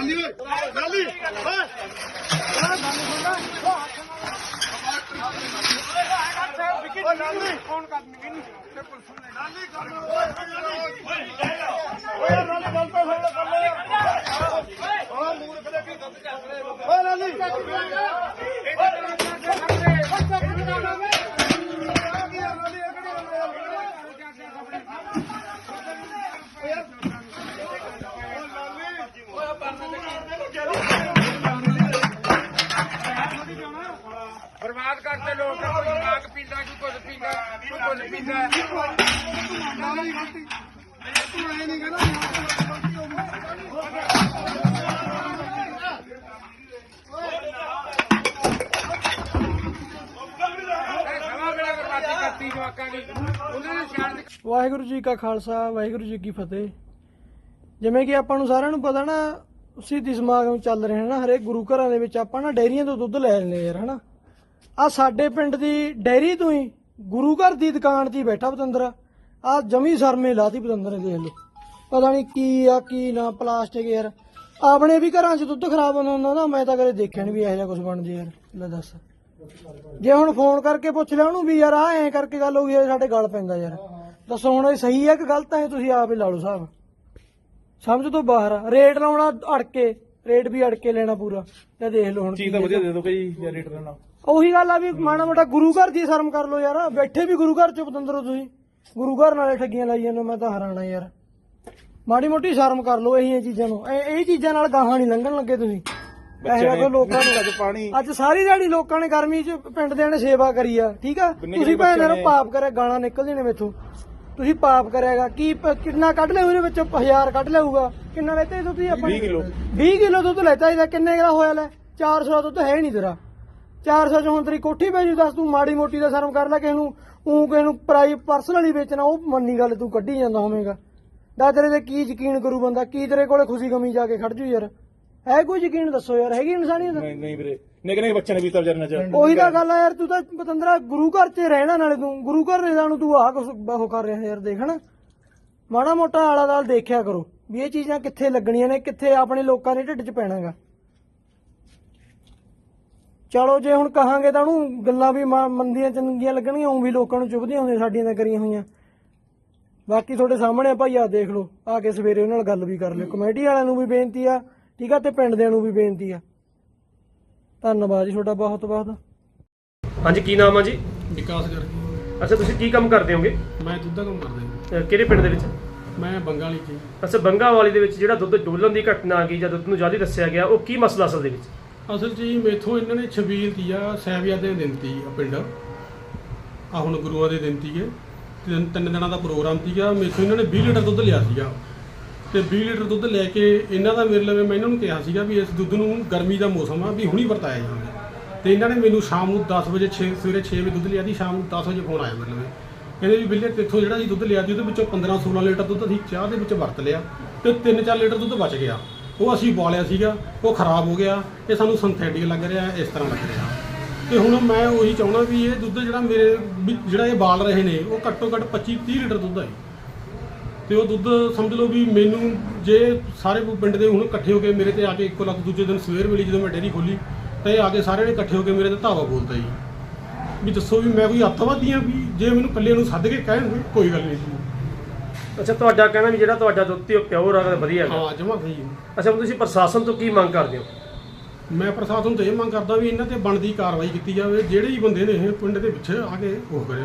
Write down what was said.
ਲਾਲੀ ਓਏ ਲਾਲੀ ਓਏ ਓਏ ਲਾਲੀ ਫੋਨ ਕਰ ਮੈਨੂੰ ਤੇ ਪੁਲਿਸ ਨੇ ਲਾਲੀ ਕਰ ਓਏ ਲਾਲੀ ਗੱਲ ਤਾਂ ਸੁਣ ਕਰ ਲੈ। ਓਏ ਮੂਰਖ ਦੇ ਕੀ ਗੱਲ ਕਰ ਰਹੇ ਓਏ ਲਾਲੀ ਬਰਬਾਦ ਕਰਦੇ ਲੋਕ ਕੋਈ ਜਵਾਕ ਪੀਂਦਾ, ਕੋਈ ਕੁਝ ਪੀਂਦਾ, ਕੋਈ ਕੁਝ ਪੀਂਦਾ। ਇਹ ਸਮਾਂ ਬੜਾ ਬਰਬਾਦੀ ਕਰਤੀ ਜਵਾਕਾਂ ਦੀ। ਉਹਨਾਂ ਨੇ ਸਿਆਣ ਦੀ ਵਾਹਿਗੁਰੂ ਜੀ ਕਾ ਖਾਲਸਾ, ਵਾਹਿਗੁਰੂ ਜੀ ਕੀ ਫਤਿਹ। ਜਿਵੇਂ ਕਿ ਆਪਾਂ ਨੂੰ ਸਾਰਿਆਂ ਨੂੰ ਪਤਾ ਨਾ, ਸਿੱਧੀ ਸਮਾਗਮ ਚੱਲ ਰਹੇ ਨੇ ਨਾ ਹਰੇਕ ਗੁਰੂ ਘਰਾਂ ਦੇ ਵਿੱਚ ਆਪਾਂ ਨਾ ਡੇਅਰੀਆਂ ਤੋਂ ਦੁੱਧ ਲੈ ਲੈਂਦੇ ਯਾਰ, ਹਨਾ? ਆ ਸਾਡੇ ਪਿੰਡ ਦੀ ਡੈਰੀ ਤੋਂ ਹੀ ਗੁਰੂ ਘਰ ਦੀ ਦੁਕਾਨ 'ਤੇ ਹੀ ਬੈਠਾ ਪਤੰਦਰ। ਆ ਜਮੀ ਸਰਮੇ ਲਾਤੀ ਪਤੰਦਰ ਨੇ ਦੇਖ ਲਓ। ਪਤਾ ਨਹੀਂ ਕੀ ਆ ਕੀ ਨਾ ਪਲਾਸਟਿਕ ਯਾਰ। ਆਪਣੇ ਵੀ ਘਰਾਂ 'ਚ ਦੁੱਧ ਖਰਾਬ ਹੁੰਦਾ ਹੁੰਦਾ ਨਾ ਮੈਂ ਤਾਂ ਕਦੇ ਦੇਖਿਆ ਨਹੀਂ ਵੀ ਇਹੋ ਜਿਹਾ ਕੁਝ ਬਣ ਯਾਰ। ਲੈ ਦੱਸ। ਜੇ ਹੁਣ ਫੋਨ ਕਰਕੇ ਪੁੱਛ ਲਿਆ ਉਹਨੂੰ ਵੀ ਯਾਰ ਆ ਐਂ ਕਰਕੇ ਗੱਲ ਹੋ ਗਈ ਹੈ, ਸਾਡੇ ਗੱਲ ਪੈਂਦਾ ਯਾਰ। ਦੱਸੋ ਹੁਣ ਇਹ ਸਹੀ ਹੈ ਕਿ ਗਲਤ ਹੈ ਤੁਸੀਂ ਆਪ ਹੀ ਲਾ ਲਓ ਸਾਹਿਬ ਸਮਝ ਤੋਂ ਬਾਹਰ ਰੇਟ ਲਾਉਣਾ ਅੜਕੇ। ਰੇਟ ਵੀ ਅੜ ਕੇ ਲੈਣਾ ਪੂਰਾ। ਤੇ ਦੇਖ ਲਓ ਹੁਣ ਚੀਜ਼ ਤਾਂ ਵਧੀਆ ਦੇ ਦਿਓ ਭਾਈ ਜਾਂ ਰੇਟ ਲੈਣਾ। ਉਹੀ ਗੱਲ ਆ ਵੀ ਮਾੜਾ ਮੋਟਾ ਗੁਰੂ ਘਰ ਦੀ ਸ਼ਰਮ ਕਰ ਲਓ ਯਾਰ। ਬੈਠੇ ਵੀ ਗੁਰੂ ਘਰ ਚ ਪਤੰਦਰੋ ਤੁਸੀਂ। ਗੁਰੂ ਘਰ ਨਾਲੇ ਠੱਗੀਆਂ ਲਾਈ ਜਾਂਦੇ ਹੋ, ਮੈਂ ਤਾਂ ਹੈਰਾਨ ਯਾਰ। ਮਾੜੀ ਮੋਟੀ ਸ਼ਰਮ ਕਰ ਲਓ ਇਹ ਚੀਜ਼ਾਂ ਨੂੰ। ਇਹ ਇਹ ਚੀਜ਼ਾਂ ਨਾਲ ਗਾਹਾਂ ਨਹੀਂ ਲੰਘਣ ਲੱਗੇ ਤੁਸੀਂ। ਇਹੋ ਜਿਹੇ ਲੋਕਾਂ ਨੂੰ ਅੱਜ ਪਾਣੀ ਅੱਜ ਸਾਰੀ ਦਿਹਾੜੀ ਲੋਕਾਂ ਨੇ ਗਰਮੀ 'ਚ ਪਿੰਡ ਦੇ ਨੇ ਸੇਵਾ ਕਰੀ ਆ ਠੀਕ ਆ? ਤੁਸੀਂ ਭੈਣ ਨੂੰ। ਪਾਪ ਕਰਿਆ ਗਾਲਾਂ ਨਿਕਲਦੀਆਂ ਨੇ ਮੇਥੋਂ। ਤੁਸੀਂ ਪਾਪ ਕਰਿਆਗਾ ਕੀ ਪ- ਕਿੰਨਾ ਕੱਢ ਲਿਆ ਉਹਦੇ ਵਿੱਚੋਂ? 1000 ਕੱਢ ਲਿਆਊਗਾ। ਕਿੰਨਾ ਲੈਤੇ ਤੁਸੀਂ ਆਪਾਂ 20 ਕਿਲੋ। 20 ਕਿਲੋ ਦੁੱਧ ਲੈਤਾ ਇਹਦਾ ਕਿੰਨੇ ਦਾ ਹੋਇਆ ਲੈ? 400 ਦਾ ਦੁੱਧ ਹੈ ਨਹੀਂ ਤੇਰਾ। 400 ਚ ਹੁਣ ਤੇਰੀ ਕੋਠੀ ਪੈ ਜੂ ਦੱਸ ਤੂੰ ਮਾੜੀ ਮੋਟੀ ਦਾ ਸ਼ਰਮ ਕਰ ਲੈ ਕਿਸੇ ਨੂੰ। ਉਹ ਕਿਸੇ ਨੂੰ ਪ੍ਰਾਈ ਪਰਸਨਲੀ ਵੇਚਣਾ ਉਹ ਮੰਨੀ ਗੱਲ ਤੂੰ ਕੱਢੀ ਜਾਂਦਾ ਹੋਵੇਂਗਾ। ਦਾ ਤੇਰੇ ਤੇ ਕੀ ਯਕੀਨ ਕਰੂ ਬੰਦਾ? ਕੀ ਤੇਰੇ ਕੋਲੇ ਖੁਸ਼ੀ ਗਮੀ ਜਾ ਕੇ ਖੜ ਜੂ ਯਾਰ? ਹੈ ਕੋਈ ਯਕੀਨ ਦੱਸੋ ਯਾਰ ਹੈਗੀ ਇਨਸਾਨੀਅਤ? ਨਹੀਂ ਨਹੀਂ ਵੀਰੇ। ਨਿੱਕੇ ਨਿੱਕੇ ਬੱਚਿਆਂ ਨੇ ਪੀਤਾ ਵਿਚਾਰੇ ਨਾਲ ਉਹੀ ਤਾਂ ਗੱਲ ਆ ਯਾਰ ਤੂੰ ਤਾਂ ਪਤੰਦਰਾ ਗੁਰੂ ਘਰ 'ਚ ਰਹਿਣਾ ਨਾਲੇ ਤੂੰ ਗੁਰੂ ਘਰ ਨੇ ਨੂੰ ਤੂੰ ਆਹ ਕੁਛ ਉਹ ਕਰ ਰਿਹਾ ਯਾਰ ਦੇਖਣ ਮਾੜਾ ਮੋਟਾ ਆਲਾ ਦਾਲ ਦੇਖਿਆ ਕਰੋ ਵੀ ਇਹ ਚੀਜ਼ਾਂ ਕਿੱਥੇ ਲੱਗਣੀਆਂ ਨੇ ਕਿੱਥੇ ਆਪਣੇ ਲੋਕਾਂ ਦੇ ਢਿੱਡ 'ਚ ਪੈਣਾਗਾ। ਚਲੋ ਜੇ ਹੁਣ ਕਹਾਂਗੇ ਤਾਂ ਉਹਨੂੰ ਗੱਲਾਂ ਵੀ ਮੰਦੀਆਂ ਚੰਗੀਆਂ ਲੱਗਣਗੀਆਂ ਉਹ ਵੀ ਲੋਕਾਂ ਨੂੰ ਚੁਭਦੀਆਂ ਹੁੰਦੀਆਂ ਸਾਡੀਆਂ ਤਾਂ ਕਰੀਆਂ ਹੋਈਆਂ। ਬਾਕੀ ਤੁਹਾਡੇ ਸਾਹਮਣੇ ਆ ਭਾਈ ਆ ਦੇਖ ਲਓ ਆ ਕੇ ਸਵੇਰੇ ਉਹਨਾਂ ਨਾਲ ਗੱਲ ਵੀ ਕਰ ਲਿਓ। ਕਮੇਟੀ ਵਾਲਿਆਂ ਨੂੰ ਵੀ ਬੇਨਤੀ ਆ ਠੀਕ ਆ ਤੇ ਪਿੰਡ ਨੂੰ ਵੀ ਬੇਨਤੀ ਆ। ਧੰਨਵਾਦ ਜੀ ਤੁਹਾਡਾ ਬਹੁਤ ਬਹੁਤ। ਹਾਂਜੀ ਕੀ ਨਾਮ ਆ ਜੀ? ਵਿਕਾਸ ਕਰਕੇ ਅੱਛਾ ਤੁਸੀਂ ਕੀ ਕੰਮ ਕਰਦੇ ਹੋਗੇ? ਮੈਂ ਦੁੱਧ ਦਾ ਕੰਮ ਕਰਦਾ ਜੀ। ਕਿਹੜੇ ਪਿੰਡ ਦੇ ਵਿੱਚ? ਮੈਂ ਬੰਗਾਲੀ ਚ ਅੱਛਾ ਬੰਗਾ ਵਾਲੀ ਦੇ ਵਿੱਚ ਜਿਹੜਾ ਦੁੱਧ ਡੋਲਣ ਦੀ ਘਟਨਾ ਆ ਗਈ ਜਾਂ ਦੁੱਧ ਨੂੰ ਜ਼ਿਆਦਾ ਦੱਸਿਆ ਗਿਆ ਉਹ ਕੀ ਮਸਲਾ ਅਸਲ ਦੇ ਵਿੱਚ? ਅਸਲ 'ਚ ਜੀ ਮੇਥੋਂ ਇਹਨਾਂ ਨੇ ਛਬੀਲ ਤੀ ਆ ਸਹਿਬਜ਼ਾਦੇ ਦੇ ਦਿਨ ਤੀ ਆ ਪਿੰਡ। ਆ ਹੁਣ ਗੁਰੂਆਂ ਦੇ ਦਿਨ ਤੀਗੇ। ਤਿੰਨ ਤਿੰਨ ਦਿਨਾਂ ਦਾ ਪ੍ਰੋਗਰਾਮ ਸੀਗਾ ਮੇਥੋਂ ਇਹਨਾਂ ਨੇ 20 ਲੀਟਰ ਦੁੱਧ ਲਿਆ ਸੀਗਾ। ਤੇ 20 ਲੀਟਰ ਦੁੱਧ ਲੈ ਕੇ ਇਹਨਾਂ ਦਾ ਮੇਰੇ ਲਵੇ ਮੈਂ ਇਹਨਾਂ ਨੂੰ ਕਿਹਾ ਸੀਗਾ ਵੀ ਇਸ ਦੁੱਧ ਨੂੰ ਗਰਮੀ ਦਾ ਮੌਸਮ ਆ, ਵੀ ਹੁਣੀ ਵਰਤਾਇਆ ਜਾਵੇ ਤੇ ਇਹਨਾਂ ਨੇ ਮੈਨੂੰ ਸ਼ਾਮ ਨੂੰ 10 ਵਜੇ 6 ਸਵੇਰੇ 6 ਵਜੇ ਦੁੱਧ ਲਿਆ ਦੀ ਸ਼ਾਮ ਨੂੰ 10 ਵਜੇ ਫੋਨ ਆਇਆ ਮੇਰੇ ਲਵੇ। ਕਹਿੰਦੇ ਵੀ ਬਿੱਲੇ ਤੇਥੋਂ ਜਿਹੜਾ ਜੀ ਦੁੱਧ ਲਿਆ ਦੀ ਉਹਦੇ ਵਿੱਚੋਂ 15 16 ਲੀਟਰ ਦੁੱਧ ਅਸੀਂ ਚਾਹ ਦੇ ਵਿੱਚ ਵਰਤ ਲਿਆ ਤੇ 3-4 ਲੀਟਰ ਦੁੱਧ ਬਚ ਗਿਆ। ਉਹ ਅਸੀਂ ਬਾਲਿਆ ਸੀਗਾ, ਉਹ ਖਰਾਬ ਹੋ ਗਿਆ, ਇਹ ਸਾਨੂੰ ਸਿੰਥੈਟਿਕ ਲੱਗ ਰਿਹਾ, ਇਸ ਤਰ੍ਹਾਂ ਲੱਗ ਰਿਹਾ। ਤੇ ਹੁਣ ਮੈਂ ਉਹੀ ਚਾਹੁੰਦਾ ਵੀ ਇਹ ਦੁੱਧ ਜਿਹੜਾ ਮੇਰੇ, ਵੀ ਜਿਹੜਾ ਇਹ ਬਾਲ ਰਹੇ ਨੇ, ਉਹ ਘੱਟੋ ਘੱਟ 25-30 ਲੀਟਰ ਦੁੱਧ ਹੈ ਤੇ ਉਹ ਦੁੱਧ ਸਮਝ ਲਓ ਵੀ ਮੈਨੂੰ ਜੇ ਸਾਰੇ ਪਿੰਡ ਦੇ ਹੁਣ ਇਕੱਠੇ ਹੋ ਕੇ ਮੇਰੇ ਤੇ ਆ ਕੇ ਇੱਕੋ ਲੱਖ ਦੂਜੇ ਦਿਨ ਸਵੇਰ ਵੇਲੇ ਜਦੋਂ ਮੈਂ ਡੇਰੀ ਖੋਲੀ ਤਾਂ ਇਹ ਆ ਕੇ ਸਾਰਿਆਂ ਨੇ ਇਕੱਠੇ ਹੋ ਕੇ ਮੇਰੇ ਤੇ ਧਾਵਾ ਬੋਲਦਾ ਜੀ। ਵੀ ਦੱਸੋ ਵੀ ਮੈਂ ਕੋਈ ਅੱਤਵਾਦੀ ਆ ਵੀ ਜੇ ਮੈਨੂੰ ਇਕੱਲੇ ਨੂੰ ਸੱਦ ਕੇ ਕਹਿਣ ਵੀ ਕੋਈ ਗੱਲ ਨਹੀਂ ਜੀ। ਅੱਛਾ ਤੁਹਾਡਾ ਕਹਿਣਾ ਵੀ ਜਿਹੜਾ ਤੁਹਾਡਾ ਦੁੱਧ ਤੇ ਉਹ ਪਿਓਰ ਆ ਵਧੀਆ ਹੈਗਾ। ਹਾਂ ਜਮਾ ਸਹੀ ਅੱਛਾ ਹੁਣ ਤੁਸੀਂ ਪ੍ਰਸ਼ਾਸਨ ਤੋਂ ਕੀ ਮੰਗ ਕਰਦੇ ਹੋ? ਮੈਂ ਪ੍ਰਸ਼ਾਸਨ ਤੋਂ ਇਹ ਮੰਗ ਕਰਦਾ ਵੀ ਇਹਨਾਂ ਤੇ ਬਣਦੀ ਕਾਰਵਾਈ ਕੀਤੀ ਜਾਵੇ ਜਿਹੜੇ ਹੀ ਬੰਦੇ ਨੇ ਇਹ ਪਿੰਡ ਦੇ ਵਿੱਚ ਆ ਕੇ ਉਹ ਕਰੇ।